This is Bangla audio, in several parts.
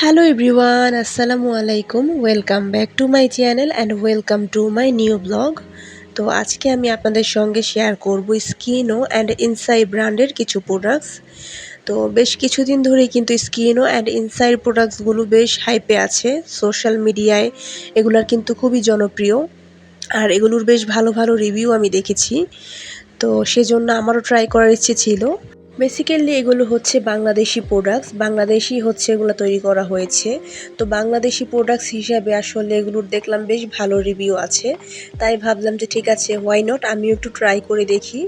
হ্যালো এভরিওয়ান আসসালামু আলাইকুম welcome back to my channel and welcome to my new blog তো আজকে আমি আপনাদের সঙ্গে শেয়ার করব স্কিনো অ্যান্ড ইনসাই ব্র্যান্ডের কিছু প্রোডাক্টস তো বেশ কিছুদিন ধরেই কিন্তু স্কিনো অ্যান্ড ইনসাইড প্রোডাক্টসগুলো বেশ হাইপে আছে। সোশ্যাল মিডিয়ায় এগুলার কিন্তু খুবই জনপ্রিয়। আর এগুলোর বেশ ভালো ভালো রিভিউ আমি দেখেছি। তো সেজন্য আমারও ট্রাই করার ইচ্ছে ছিল। বেসিক্যালি এগুলো হচ্ছে বাংলাদেশি প্রোডাক্টস বাংলাদেশি হচ্ছে এগুলো তৈরি করা হয়েছে। তো বাংলাদেশি প্রোডাক্টস হিসাবে আসলে এগুলোর দেখলাম বেশ ভালো রিভিউ আছে। তাই ভাবলাম যে ঠিক আছে হোয়াই নট আমিও একটু ট্রাই করে দেখি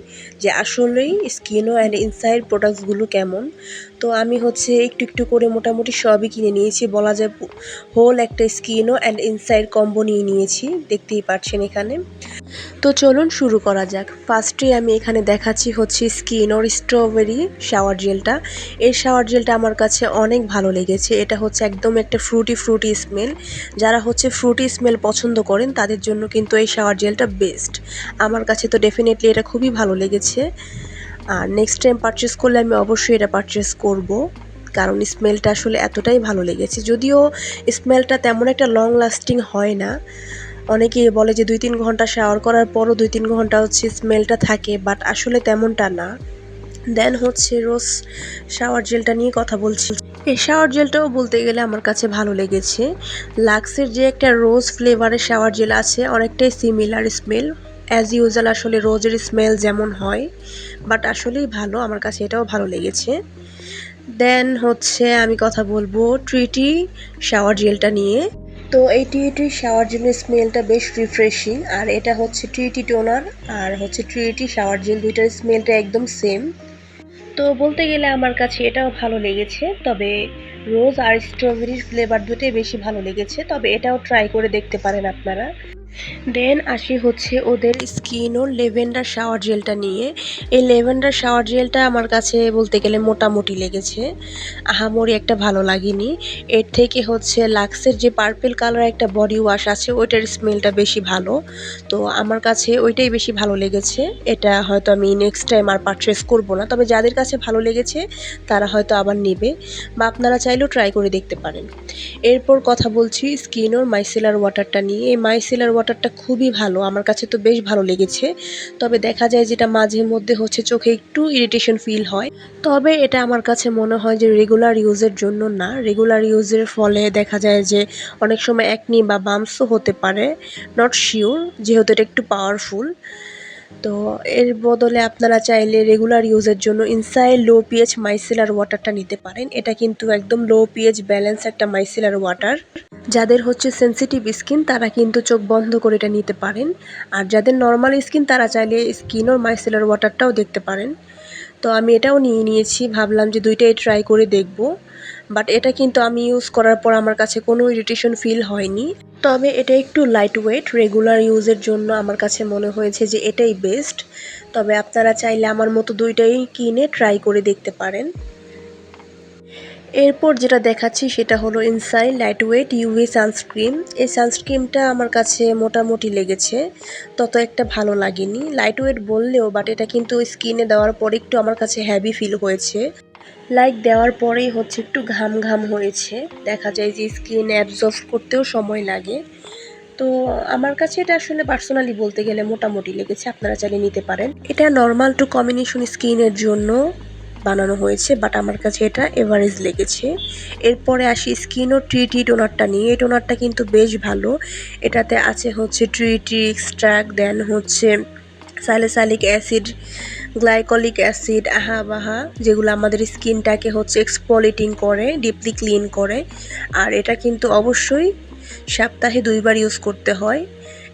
যে আসলেই স্কিনও অ্যান্ড ইনসাইড প্রোডাক্টসগুলো কেমন। তো আমি হচ্ছে একটু একটু করে মোটামুটি সবই কিনে নিয়েছি। বলা যায় হোল একটা স্কিনও অ্যান্ড ইনসাইড কম্বো নিয়ে নিয়েছি। দেখতেই পাচ্ছেন এখানে। তো চলুন শুরু করা যাক। ফার্স্টে আমি এখানে দেখাচ্ছি হচ্ছে স্কিন ওর স্ট্রবেরি শাওয়ার জেলটা এই শাওয়ার জেলটা আমার কাছে অনেক ভালো লেগেছে। এটা হচ্ছে একদম একটা ফ্রুটি ফ্রুটি স্মেল যারা হচ্ছে ফ্রুটি স্মেল পছন্দ করেন, তাদের জন্য কিন্তু এই শাওয়ার জেলটা বেস্ট আমার কাছে তো ডেফিনেটলি এটা খুবই ভালো লেগেছে। আর নেক্সট টাইম পারচেস করলে আমি অবশ্যই এটা পারচেস করব, কারণ স্মেলটা আসলে এতটাই ভালো লেগেছে। যদিও স্মেলটা তেমন একটা লং লাস্টিং হয় না। অনেকেই বলে যে দুই তিন ঘণ্টা শাওয়ার করার পরও দুই তিন ঘণ্টা হচ্ছে স্মেলটা থাকে বাট আসলে তেমনটা না। দেন হচ্ছে রোজ শাওয়ার জেলটা নিয়ে কথা বলছি। এই শাওয়ার জেলটাও বলতে গেলে আমার কাছে ভালো লেগেছে। লাক্সের যে একটা রোজ ফ্লেভারের শাওয়ার জেল আছে, অনেকটাই সিমিলার স্মেল অ্যাজ ইউজাল আসলে রোজের স্মেল যেমন হয় বাট আসলেই ভালো, আমার কাছে এটাও ভালো লেগেছে। দেন হচ্ছে আমি কথা বলব ট্রিটি শাওয়ার জেলটা নিয়ে। তো এই টিটি শাওয়ার জেলের স্মেলটা বেশ রিফ্রেশিং আর এটা হচ্ছে ট্রিটি টোনার আর হচ্ছে ট্রিটি শাওয়ার জেল দুইটার স্মেলটা একদম সেম তো বলতে গেলে আমার কাছে এটাও ভালো লেগেছে, তবে রোজ আর স্ট্রবেরির ফ্লেভার দুটোই বেশি ভালো লেগেছে, তবে এটাও ট্রাই করে দেখতে পারেন আপনারা। দেন আসি হচ্ছে ওদের স্কিন ও লেভেন্ডার শাওয়ার জেলটা নিয়ে। এই লেভেন্ডার শাওয়ার জেলটা আমার কাছে বলতে গেলে মোটামুটি লেগেছে। আহামরি একটা ভালো লাগেনি। এর থেকে হচ্ছে লাক্সের যে পার্পেল কালার একটা বডি ওয়াশ আছে, ওইটার স্মেলটা বেশি ভালো। তো আমার কাছে ওইটাই বেশি ভালো লেগেছে। এটা হয়তো আমি নেক্সট টাইম আর পারচেস করব না। তবে যাদের কাছে ভালো লেগেছে, তারা হয়তো আবার নেবে বা আপনারা চাইলেও ট্রাই করে দেখতে পারেন। এরপর কথা বলছি স্কিন ওর মাইসেলার ওয়াটারটা নিয়ে। এই মাইসেলার ওয়াটার ওয়াটারটা খুবই ভালো, আমার কাছে তো বেশ ভালো লেগেছে। তবে দেখা যায় যেটা মাঝে মধ্যে হচ্ছে চোখে একটু ইরিটেশন ফিল হয়। তবে এটা আমার কাছে মনে হয় যে রেগুলার ইউজের জন্য না। রেগুলার ইউজের ফলে দেখা যায় যে অনেক সময় একনি বা বামসও হতে পারে নট শিওর যেহেতু এটা একটু পাওয়ারফুল তো এর বদলে আপনারা চাইলে রেগুলার ইউজের জন্য ইনসাইড লো পিএইচ মাইসেলার ওয়াটারটা নিতে পারেন। এটা কিন্তু একদম লো পিএইচ ব্যালেন্স একটা মাইসেলার ওয়াটার যাদের হচ্ছে সেন্সিটিভ স্কিন তারা কিন্তু চোখ বন্ধ করে এটা নিতে পারেন। আর যাদের নর্মাল স্কিন তারা চাইলে স্কিন ও মাইসেলার ওয়াটারটাও দেখতে পারেন। তো আমি এটাও নিয়ে নিয়েছি, ভাবলাম যে দুইটাই ট্রাই করে দেখব। বাট এটা কিন্তু আমি ইউজ করার পর আমার কাছে কোনো ইরিটেশন ফিল হয়নি। তবে এটা একটু লাইট ওয়েট রেগুলার ইউজের জন্য আমার কাছে মনে হয়েছে যে এটাই বেস্ট তবে আপনারা চাইলে আমার মতো দুইটাই কিনে ট্রাই করে দেখতে পারেন। এরপর যেটা দেখাচ্ছি সেটা হলো inside light weight UV sunscreen এই সানস্ক্রিনটা আমার কাছে মোটামুটি লেগেছে, তত একটা ভালো লাগেনি। লাইট ওয়েট বললেও বাট এটা কিন্তু স্কিনে দেওয়ার পর একটু আমার কাছে হ্যাভি ফিল হয়েছে। লাইক দেওয়ার পরেই হচ্ছে একটু ঘাম ঘাম হয়েছে। দেখা যায় যে স্কিন অ্যাবজর্ভ করতেও সময় লাগে। তো আমার কাছে এটা আসলে পার্সোনালি বলতে গেলে মোটামুটি লেগেছে, আপনারা চালিয়ে নিতে পারেন। এটা নর্মাল টু কম্বিনেশন স্কিনের জন্য। বানানো হয়েছে বাট আমার কাছে এটা এভারেজ লেগেছে। এরপরে আসি স্কিন ও ট্রিটি টোনারটা নিয়ে। এই টোনারটা কিন্তু বেশ ভালো। এটাতে আছে হচ্ছে ট্রিটি এক্সট্রাক দেন হচ্ছে স্যালিসালিক অ্যাসিড গ্লাইকলিক অ্যাসিড আহা বাহা যেগুলো আমাদের স্কিনটাকে হচ্ছে এক্সপলিটিং করে ডিপলি ক্লিন করে। আর এটা কিন্তু অবশ্যই সপ্তাহে দুইবার ইউজ করতে হয়।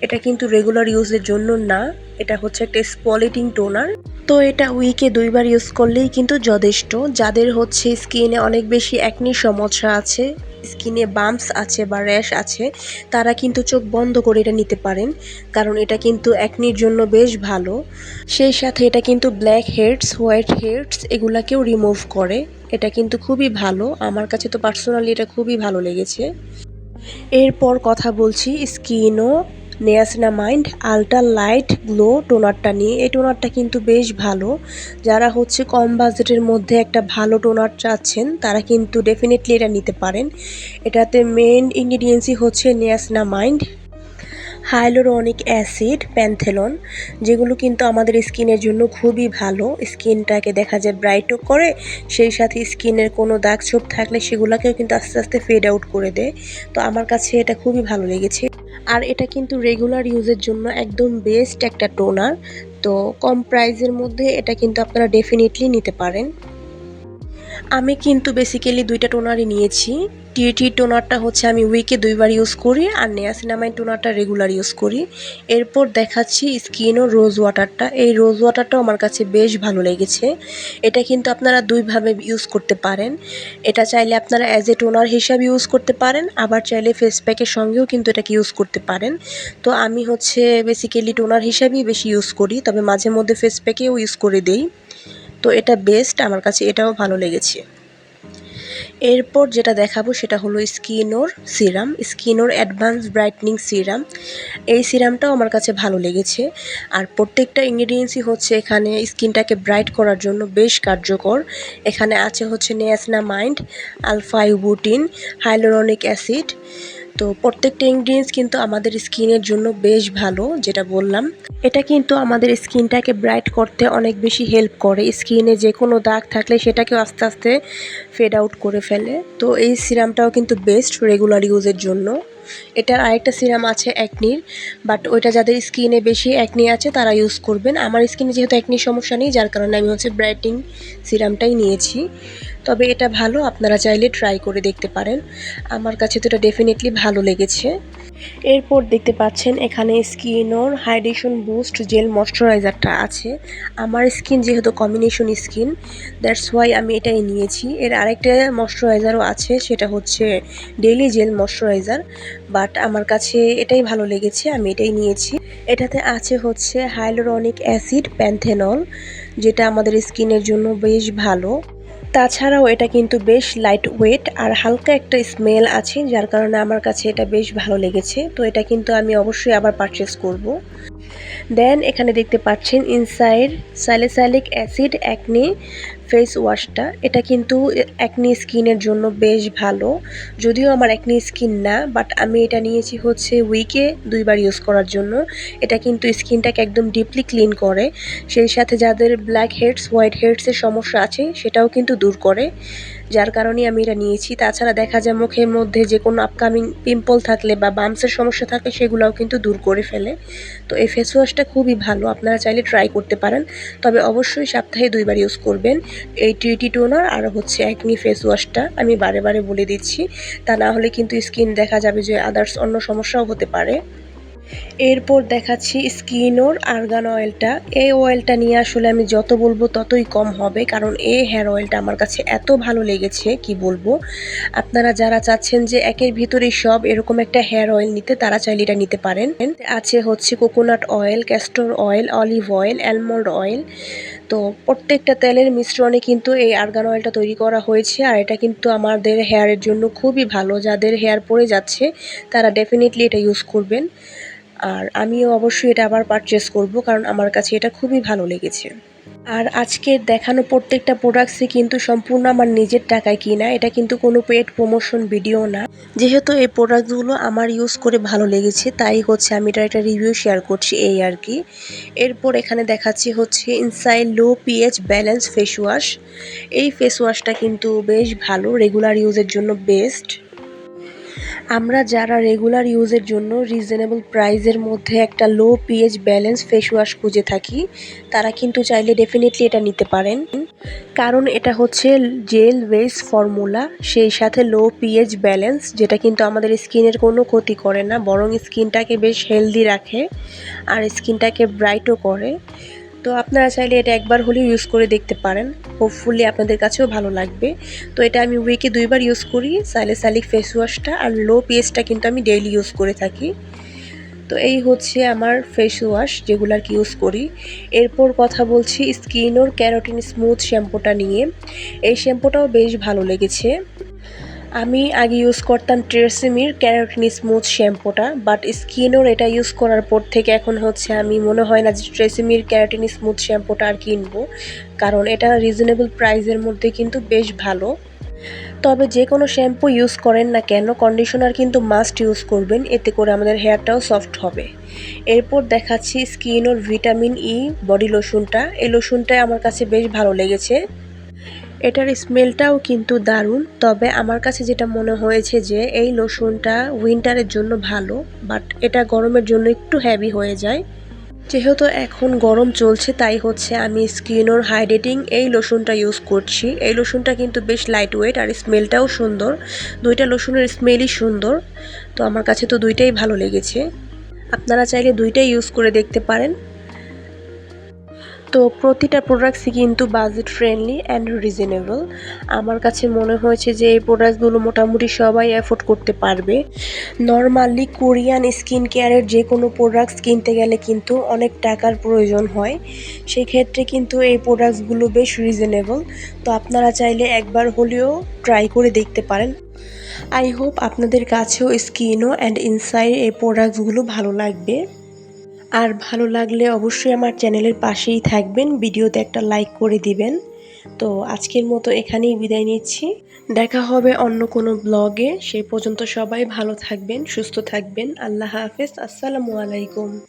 এটা কিন্তু রেগুলার ইউজের জন্য না, এটা হচ্ছে একটা স্পলিটিং টোনার তো এটা উইকে দুইবার ইউজ করলেই কিন্তু যথেষ্ট। যাদের হচ্ছে স্কিনে অনেক বেশি একনি সমস্যা আছে স্কিনে বাম্পস আছে বা র্যাশ আছে, তারা কিন্তু চোখ বন্ধ করে এটা নিতে পারেন, কারণ এটা কিন্তু একনির জন্য বেশ ভালো। সেই সাথে এটা কিন্তু ব্ল্যাক হেডস হোয়াইট হেডস এগুলাকেও রিমুভ করে। এটা কিন্তু খুবই ভালো, আমার কাছে তো পার্সোনালি এটা খুবই ভালো লেগেছে। এরপর কথা বলছি স্কিনও নেয়াসনা মাইন্ড আলট্রা লাইট গ্লো টোনারটা নিয়ে। এই টোনারটা কিন্তু বেশ ভালো। যারা হচ্ছে কম বাজেটের মধ্যে একটা ভালো টোনার চাচ্ছেন, তারা কিন্তু ডেফিনেটলি এটা নিতে পারেন। এটাতে মেন ইনগ্রিডিয়েন্টসই হচ্ছে নেয়াসনা মাইন্ড হাইলোরনিক অ্যাসিড প্যান্থেলন যেগুলো কিন্তু আমাদের স্কিনের জন্য খুবই ভালো। স্কিনটাকে দেখা যায় ব্রাইটও করে, সেই সাথে স্কিনের কোনো দাগ ছোপ থাকলে সেগুলোকেও কিন্তু আস্তে আস্তে ফেড আউট করে দেয়। তো আমার কাছে এটা খুবই ভালো লেগেছে। আর এটা কিন্তু রেগুলার ইউজের জন্য একদম বেস্ট একটা টোনার তো কম প্রাইজের মধ্যে এটা কিন্তু আপনারা ডেফিনেটলি নিতে পারেন। আমি কিন্তু বেসিক্যালি দুইটা টোনারই নিয়েছি। টিটি টোনারটা হচ্ছে আমি উইকে দুইবার ইউজ করি আর নেয়াসিনামাইন টোনারটা রেগুলার ইউজ করি। এরপর দেখাচ্ছি স্কিন ও রোজ ওয়াটারটা এই রোজ ওয়াটারটাও আমার কাছে বেশ ভালো লেগেছে। এটা কিন্তু আপনারা দুইভাবে ইউজ করতে পারেন। এটা চাইলে আপনারা অ্যাজ এ টোনার হিসাবে ইউজ করতে পারেন, আবার চাইলে ফেস প্যাকের সঙ্গেও কিন্তু এটাকে ইউজ করতে পারেন। তো আমি হচ্ছে বেসিক্যালি টোনার হিসাবেই বেশি ইউজ করি, তবে মাঝে মধ্যে ফেস প্যাকেও ইউজ করে দেই। তো এটা বেস্ট আমার কাছে এটাও ভালো লেগেছে। এরপর যেটা দেখাবো সেটা হলো Skinor serum, Skinor advance brightening serum. এই সিরামটাও আমার কাছে ভালো লেগেছে। আর প্রত্যেকটা ইনগ্রিডিয়েন্টসই হচ্ছে এখানে স্কিনটাকে ব্রাইট করার জন্য বেশ কার্যকর। এখানে আছে হচ্ছে নেয়াসনা mind alpha arbutin hyaluronic acid তো প্রত্যেকটা ইনগ্রিডিয়েন্টস কিন্তু আমাদের স্কিনের জন্য বেশ ভালো, যেটা বললাম। এটা কিন্তু আমাদের স্কিনটাকে ব্রাইট করতে অনেক বেশি হেল্প করে। স্কিনে যে কোনো দাগ থাকলে সেটাকেও আস্তে আস্তে ফেড আউট করে ফেলে। তো এই সিরামটাও কিন্তু বেস্ট রেগুলার ইউজের জন্য। এটার আরেকটা সিরাম আছে অ্যাকনির বাট ওইটা যাদের স্কিনে বেশি অ্যাকনি আছে, তারা ইউজ করবেন। আমার স্কিনে যেহেতু অ্যাকনির সমস্যা নেই, যার কারণে আমি হচ্ছে ব্রাইটিং সিরামটাই নিয়েছি। তবে এটা ভালো, আপনারা চাইলে ট্রাই করে দেখতে পারেন। আমার কাছে তো এটা ডেফিনেটলি ভালো লেগেছে। এরপর দেখতে পাচ্ছেন এখানে স্কিনোর হাইড্রেশন বুস্ট জেল ময়শ্চারাইজারটা আছে। আমার স্কিন যেহেতু কম্বিনেশন স্কিন দ্যাটস ওয়াই আমি এটাই নিয়েছি। এর আরেকটা ময়শ্চারাইজারও আছে, সেটা হচ্ছে ডেইলি জেল ময়শ্চারাইজার। বাট আমার কাছে এটাই ভালো লেগেছে, আমি এটাই নিয়েছি। এটাতে আছে হচ্ছে হাইলোরনিক অ্যাসিড প্যান্থেনল যেটা আমাদের স্কিনের জন্য বেশ ভালো। তাছাড়াও এটা কিন্তু বেশ লাইট ওয়েট আর হালকা একটা স্মেল আছে, যার কারণে আমার কাছে এটা বেশ ভালো লেগেছে। তো এটা কিন্তু আমি অবশ্যই আবার পারচেস করব। দেন এখানে দেখতে পাচ্ছেন inside salicylic acid acne face ওয়াশটা এটা কিন্তু অ্যাকনি স্কিনের জন্য বেশ ভালো। যদিও আমার অ্যাকনি স্কিন না বাট আমি এটা নিয়েছি হচ্ছে উইকে দুইবার ইউজ করার জন্য। এটা কিন্তু স্কিনটাকে একদম ডিপলি ক্লিন করে। সেই সাথে যাদের ব্ল্যাক হেডস হোয়াইট হেডসের সমস্যা আছে, সেটাও কিন্তু দূর করে। যার কারণে আমি এটা নিয়েছি। তাছাড়া দেখা যায় মুখের মধ্যে যে কোনো আপকামিং পিম্পল থাকলে বা বামসের সমস্যা থাকলে সেগুলোও কিন্তু দূর করে ফেলে। তো এই ফেস ওয়াশটা খুবই ভালো, আপনারা চাইলে ট্রাই করতে পারেন। তবে অবশ্যই সপ্তাহে দুইবার ইউজ করবেন এই টিটি টোনার আর হচ্ছে একনি ফেস ওয়াশটা আমি বারে বারে বলে দিচ্ছি। তা না হলে কিন্তু স্কিন দেখা যাবে যে আদার্স অন্য সমস্যাও হতে পারে। এরপর দেখাচ্ছি স্কিনোর আর্গান অয়েলটা। এই অয়েলটা নিয়ে আসলে আমি যত বলব ততই কম হবে, কারণ এই হেয়ার অয়েলটা আমার কাছে এত ভালো লেগেছে, কি বলব? আপনারা যারা চাচ্ছেন যে একের ভিতরেই সব এরকম একটা হেয়ার অয়েল নিতে, তারা চাইলে এটা নিতে পারেন। আছে হচ্ছে coconut oil, castor oil, olive oil, almond oil. তো প্রত্যেকটা তেলের মিশ্রণে কিন্তু এই আর্গান অয়েলটা তৈরি করা হয়েছে, আর এটা কিন্তু আমাদের হেয়ারের জন্য খুবই ভালো। যাদের হেয়ার পড়ে যাচ্ছে, তারা ডেফিনেটলি এটা ইউজ করবেন। আর আমিও অবশ্যই এটা আবার পারচেস করব, কারণ আমার কাছে এটা খুবই ভালো লেগেছে। আর আজকের দেখানো প্রত্যেকটা প্রোডাক্টসই কিন্তু সম্পূর্ণ আমার নিজের টাকায় কিনা, এটা কিন্তু কোনো পেড প্রমোশন ভিডিও না। যেহেতু এই প্রোডাক্টগুলো আমার ইউজ করে ভালো লেগেছে, তাই হচ্ছে আমি এটা একটা রিভিউ শেয়ার করছি এই আর কি। এরপর এখানে দেখাচ্ছি হচ্ছে inside low pH balance face wash এই ফেস ওয়াশটা কিন্তু বেশ ভালো রেগুলার ইউজের জন্য বেস্ট আমরা যারা রেগুলার ইউজের জন্য রিজনেবল প্রাইসের মধ্যে একটা low pH balance face wash খুঁজে থাকি, তারা কিন্তু চাইলে ডেফিনেটলি এটা নিতে পারেন। কারণ এটা হচ্ছে জেল ওয়েস ফর্মুলা সেই সাথে লো পিএইচ ব্যালেন্স যেটা কিন্তু আমাদের স্কিনের কোনো ক্ষতি করে না, বরং স্কিনটাকে বেশ হেলদি রাখে, আর স্কিনটাকে ব্রাইটও করে। তো আপনারা চাইলে এটা একবার হলেও ইউজ করে দেখতে পারেন। হোপফুলি আপনাদের কাছেও ভালো লাগবে। তো এটা আমি উইকে দুইবার ইউজ করি। সাইলিক ফেস ওয়াশটা আর লো পিএসটা কিন্তু আমি ডেইলি ইউজ করে থাকি। তো এই হচ্ছে আমার ফেস ওয়াশ যেগুলো আর কি ইউজ করি। এরপর কথা বলছি স্কিন ওর ক্যারোটিন স্মুথ শ্যাম্পুটা নিয়ে। এই শ্যাম্পুটাও বেশ ভালো লেগেছে। আমি আগে ইউজ করতাম ট্রেসিমির ক্যারাটিন স্মুথ শ্যাম্পুটা বাট স্কিনওর এটা ইউজ করার পর থেকে এখন হচ্ছে আমি মনে হয় না যে ট্রেসিমির ক্যারাটিন স্মুথ শ্যাম্পুটা আর কিনবো, কারণ এটা রিজনেবল প্রাইসের মধ্যে কিন্তু বেশ ভালো। তবে যে কোনো শ্যাম্পু ইউজ করেন না কেন কন্ডিশনার কিন্তু মাস্ট ইউজ করবেন, এতে করে আমাদের হেয়ারটাও সফট হবে। এরপর দেখাচ্ছি স্কিনোর ভিটামিন ই বডি লোশনটা এই লোশনটা আমার কাছে বেশ ভালো লেগেছে। এটার স্মেলটাও কিন্তু দারুণ, তবে আমার কাছে যেটা মনে হয়েছে যে এই লোশনটা উইন্টারের জন্য ভালো বাট এটা গরমের জন্য একটু হ্যাভি হয়ে যায়। যেহেতু এখন গরম চলছে, তাই হচ্ছে আমি স্কিন স্কিনোর হাইড্রেটিং এই লোশনটা ইউজ করছি। এই লোশনটা কিন্তু বেশ লাইট ওয়েট আর স্মেলটাও সুন্দর, দুইটা লোশনের স্মেলই সুন্দর, তো আমার কাছে তো দুইটাই ভালো লেগেছে। আপনারা চাইলে দুইটাই ইউজ করে দেখতে পারেন। তো প্রতিটা প্রোডাক্টসই কিন্তু বাজেট ফ্রেন্ডলি অ্যান্ড রিজনেবল আমার কাছে মনে হয়েছে যে এই প্রোডাক্টসগুলো মোটামুটি সবাই অ্যাফোর্ড করতে পারবে। নর্মালি কোরিয়ান স্কিন কেয়ারের যে কোনো প্রোডাক্টস কিনতে গেলে কিন্তু অনেক টাকার প্রয়োজন হয়। সেই ক্ষেত্রে কিন্তু এই প্রোডাক্টসগুলো বেশ রিজনেবল তো আপনারা চাইলে একবার হলেও ট্রাই করে দেখতে পারেন। আই হোপ আপনাদের কাছেও স্কিনও অ্যান্ড ইনসাইড এই প্রোডাক্টসগুলো ভালো লাগবে। আর ভালো লাগলে অবশ্যই আমার চ্যানেলের পাশেই থাকবেন, ভিডিওতে একটা লাইক করে দিবেন। তো আজকের মতো এখানেই বিদায় নিচ্ছি। দেখা হবে অন্য কোনো ব্লগে। সেই পর্যন্ত সবাই ভালো থাকবেন, সুস্থ থাকবেন। আল্লাহ হাফেজ, আসসালামু আলাইকুম।